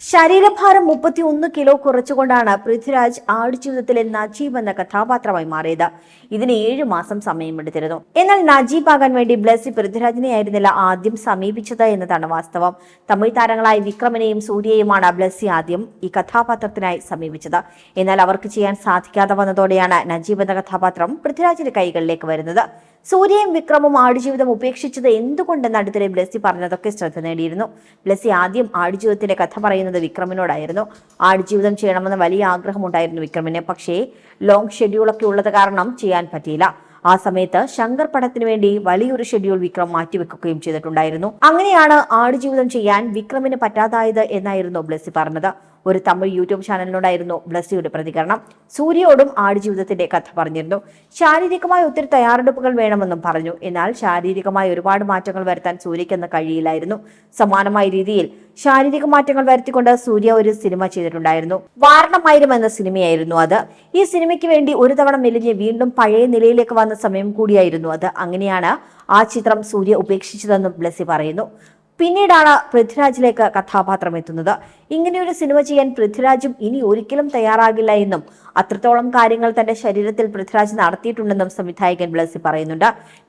ശരീരഭാരം മുപ്പത്തി ഒന്ന് കിലോ കുറച്ചുകൊണ്ടാണ് പൃഥ്വിരാജ് ആടുജീവിതത്തിലെ നജീബ് എന്ന കഥാപാത്രമായി മാറിയത്. ഇതിന് ഏഴു മാസം സമയമെടുത്തിരുന്നു. എന്നാൽ നജീബ് ആകാൻ വേണ്ടി ബ്ലസ്സി പൃഥ്വിരാജിനെ ആയിരുന്നില്ല ആദ്യം സമീപിച്ചത് എന്നതാണ് വാസ്തവം. തമിഴ് താരങ്ങളായ വിക്രമനെയും സൂര്യയുമാണ് ബ്ലസ്സി ആദ്യം ഈ കഥാപാത്രത്തിനായി സമീപിച്ചത്. എന്നാൽ അവർക്ക് ചെയ്യാൻ സാധിക്കാതെ വന്നതോടെയാണ് നജീബ് എന്ന കഥാപാത്രം പൃഥ്വിരാജിന്റെ കൈകളിലേക്ക് വരുന്നത്. സൂര്യയും വിക്രമും ആടുജീവിതം ഉപേക്ഷിച്ചത് എന്തുകൊണ്ടെന്ന് അടുത്തിടെ ബ്ലസ്സി പറഞ്ഞതൊക്കെ ശ്രദ്ധ നേടിയിരുന്നു. ബ്ലസ്സി ആദ്യം ആടുജീവിതത്തിന്റെ കഥ പറയുന്നത് വിക്രമിനോടായിരുന്നു. ആടുജീവിതം ചെയ്യണമെന്ന് വലിയ ആഗ്രഹമുണ്ടായിരുന്നു വിക്രമിന്. പക്ഷേ ലോങ് ഷെഡ്യൂളൊക്കെ ഉള്ളത് കാരണം ചെയ്യാൻ പറ്റിയില്ല. ആ സമയത്ത് ശങ്കർ പടത്തിന് വേണ്ടി വലിയൊരു ഷെഡ്യൂൾ വിക്രം മാറ്റിവെക്കുകയും ചെയ്തിട്ടുണ്ടായിരുന്നു. അങ്ങനെയാണ് ആടുജീവിതം ചെയ്യാൻ വിക്രമിന് പറ്റാതായത് എന്നായിരുന്നു ബ്ലസ്സി പറഞ്ഞത്. ഒരു തമിഴ് യൂട്യൂബ് ചാനലിനോടായിരുന്നു ബ്ലസ്സിയുടെ പ്രതികരണം. സൂര്യയോടും ആടുജീവിതത്തിന്റെ കഥ പറഞ്ഞിരുന്നു. ശാരീരികമായ ഒത്തിരി തയ്യാറെടുപ്പുകൾ വേണമെന്നും പറഞ്ഞു. എന്നാൽ ശാരീരികമായി ഒരുപാട് മാറ്റങ്ങൾ വരുത്താൻ സൂര്യക്കെന്ന് കഴിയില്ലായിരുന്നു. സമാനമായ രീതിയിൽ ശാരീരിക മാറ്റങ്ങൾ വരുത്തിക്കൊണ്ട് സൂര്യ ഒരു സിനിമ ചെയ്തിട്ടുണ്ടായിരുന്നു. വാരണമായിരം എന്ന സിനിമയായിരുന്നു അത്. ഈ സിനിമയ്ക്ക് വേണ്ടി ഒരു തവണ മെലിഞ്ഞ് വീണ്ടും പഴയ നിലയിലേക്ക് വന്ന സമയം കൂടിയായിരുന്നു അത്. അങ്ങനെയാണ് ആ ചിത്രം സൂര്യ ഉപേക്ഷിച്ചതെന്നും ബ്ലസ്സി പറയുന്നു. പിന്നീടാണ് പൃഥ്വിരാജിലേക്ക് കഥാപാത്രം എത്തുന്നത്. ഇങ്ങനെയൊരു സിനിമ ചെയ്യാൻ പൃഥ്വിരാജും ഇനി ഒരിക്കലും തയ്യാറാകില്ല എന്നും അത്രത്തോളം കാര്യങ്ങൾ തന്റെ ശരീരത്തിൽ പൃഥ്വിരാജ് നടത്തിയിട്ടുണ്ടെന്നും സംവിധായകൻ ബ്ലസി പറയുന്നുണ്ട്.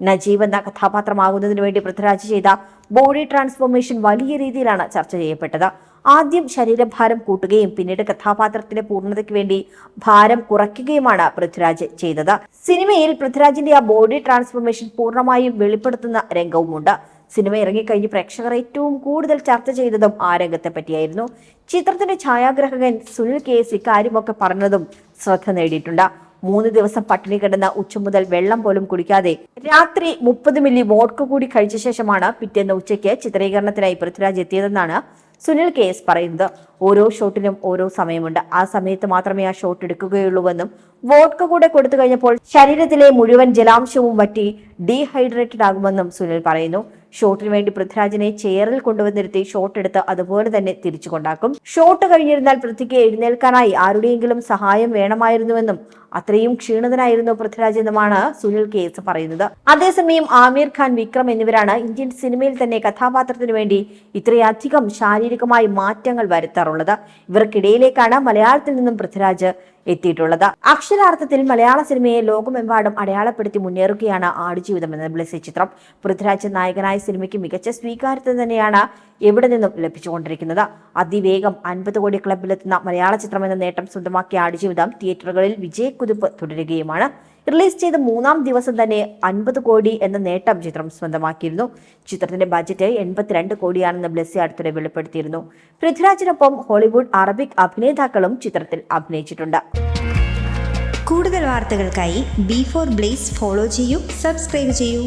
നജീബ് എന്ന കഥാപാത്രമാകുന്നതിന് വേണ്ടി പൃഥ്വിരാജ് ചെയ്ത ബോഡി ട്രാൻസ്ഫോർമേഷൻ വലിയ രീതിയിലാണ് ചർച്ച ചെയ്യപ്പെട്ടത്. ആദ്യം ശരീരഭാരം കൂട്ടുകയും പിന്നീട് കഥാപാത്രത്തിന്റെ പൂർണതയ്ക്ക് വേണ്ടി ഭാരം കുറയ്ക്കുകയുമാണ് പൃഥ്വിരാജ് ചെയ്തത്. സിനിമയിൽ പൃഥ്വിരാജിന്റെ ആ ബോഡി ട്രാൻസ്ഫോർമേഷൻ പൂർണമായും വെളിപ്പെടുത്തുന്ന രംഗവുമുണ്ട്. സിനിമ ഇറങ്ങിക്കഴിഞ്ഞ് പ്രേക്ഷകർ ഏറ്റവും കൂടുതൽ ചർച്ച ചെയ്തതും ആ രംഗത്തെ പറ്റിയായിരുന്നു. ചിത്രത്തിന്റെ ഛായാഗ്രഹകൻ സുനിൽ കെ എസ് ഇക്കാര്യമൊക്കെ പറഞ്ഞതും ശ്രദ്ധ നേടിയിട്ടുണ്ട്. മൂന്ന് ദിവസം പട്ടിണി കിടന്ന ഉച്ച മുതൽ വെള്ളം പോലും കുടിക്കാതെ രാത്രി മുപ്പത് മില്ലി വോഡ്ക കൂടി കഴിച്ച ശേഷമാണ് പിറ്റേന്ന് ഉച്ചയ്ക്ക് ചിത്രീകരണത്തിനായി പൃഥ്വിരാജ് എത്തിയതെന്നാണ് സുനിൽ കെ എസ് പറയുന്നത്. ഓരോ ഷോട്ടിനും ഓരോ സമയമുണ്ട്. ആ സമയത്ത് മാത്രമേ ആ ഷോട്ട് എടുക്കുകയുള്ളൂവെന്നും വോഡ്ക കൂടെ കൊടുത്തു കഴിഞ്ഞപ്പോൾ ശരീരത്തിലെ മുഴുവൻ ജലാംശവും വറ്റി ഡീഹൈഡ്രേറ്റഡ് ആകുമെന്നും സുനിൽ പറയുന്നു. ഷോട്ടിന് വേണ്ടി പൃഥ്വിരാജിനെ ചെയറിൽ കൊണ്ടുവന്നിരുത്തി ഷോട്ട് എടുത്ത് അതുപോലെ തന്നെ തിരിച്ചു കൊണ്ടാക്കും. ഷോട്ട് കഴിഞ്ഞിരുന്നാൽ പൃഥ്വിക്ക് എഴുന്നേൽക്കാനായി ആരുടെയെങ്കിലും സഹായം വേണമായിരുന്നുവെന്നും അത്രയും ക്ഷീണിതനായിരുന്നു പൃഥ്വിരാജ് എന്നുമാണ് സുനിൽ കേസ് പറയുന്നത്. അതേസമയം ആമീർ ഖാൻ വിക്രം എന്നിവരാണ് ഇന്ത്യൻ സിനിമയിൽ തന്നെ കഥാപാത്രത്തിന് വേണ്ടി ഇത്രയധികം ശാരീരികമായി മാറ്റങ്ങൾ വരുത്താറുള്ളത്. ഇവർക്കിടയിലേക്കാണ് മലയാളത്തിൽ നിന്നും പൃഥ്വിരാജ് എത്തിയിട്ടുള്ളത്. അക്ഷരാർത്ഥത്തിൽ മലയാള സിനിമയെ ലോകമെമ്പാടും അടയാളപ്പെടുത്തി മുന്നേറുകയാണ് ആടുജീവിതം എന്ന ബ്ലസ്സി ചിത്രം. പൃഥ്വിരാജ് നായകനായ സിനിമയ്ക്ക് മികച്ച സ്വീകാര്യത തന്നെയാണ് എവിടെ നിന്നും ലഭിച്ചുകൊണ്ടിരിക്കുന്നത്. അതിവേഗം അൻപത് കോടി ക്ലബിലെത്തുന്ന മലയാള ചിത്രം എന്ന നേട്ടം സ്വന്തമാക്കിയ ആടുജീവിതം തിയേറ്ററുകളിൽ വിജയക്കുതിപ്പ് തുടരുകയുമാണ്. റിലീസ് ചെയ്ത മൂന്നാം ദിവസം തന്നെ അൻപത് കോടി എന്ന നേട്ടം ചിത്രം സ്വന്തമാക്കിയിരുന്നു. ചിത്രത്തിന്റെ ബജറ്റ് എൺപത്തിരണ്ട് കോടിയാണെന്ന് ബ്ലെസ്സി അടുത്തിടെ വെളിപ്പെടുത്തിയിരുന്നു. പൃഥ്വിരാജിനൊപ്പം ഹോളിവുഡ് അറബിക് അഭിനേതാക്കളും ചിത്രത്തിൽ അഭിനയിച്ചിട്ടുണ്ട്. കൂടുതൽ വാർത്തകൾക്കായി ബി ഫോർ ബ്ലേസ് ഫോളോ ചെയ്യൂ സബ്സ്ക്രൈബ് ചെയ്യൂ.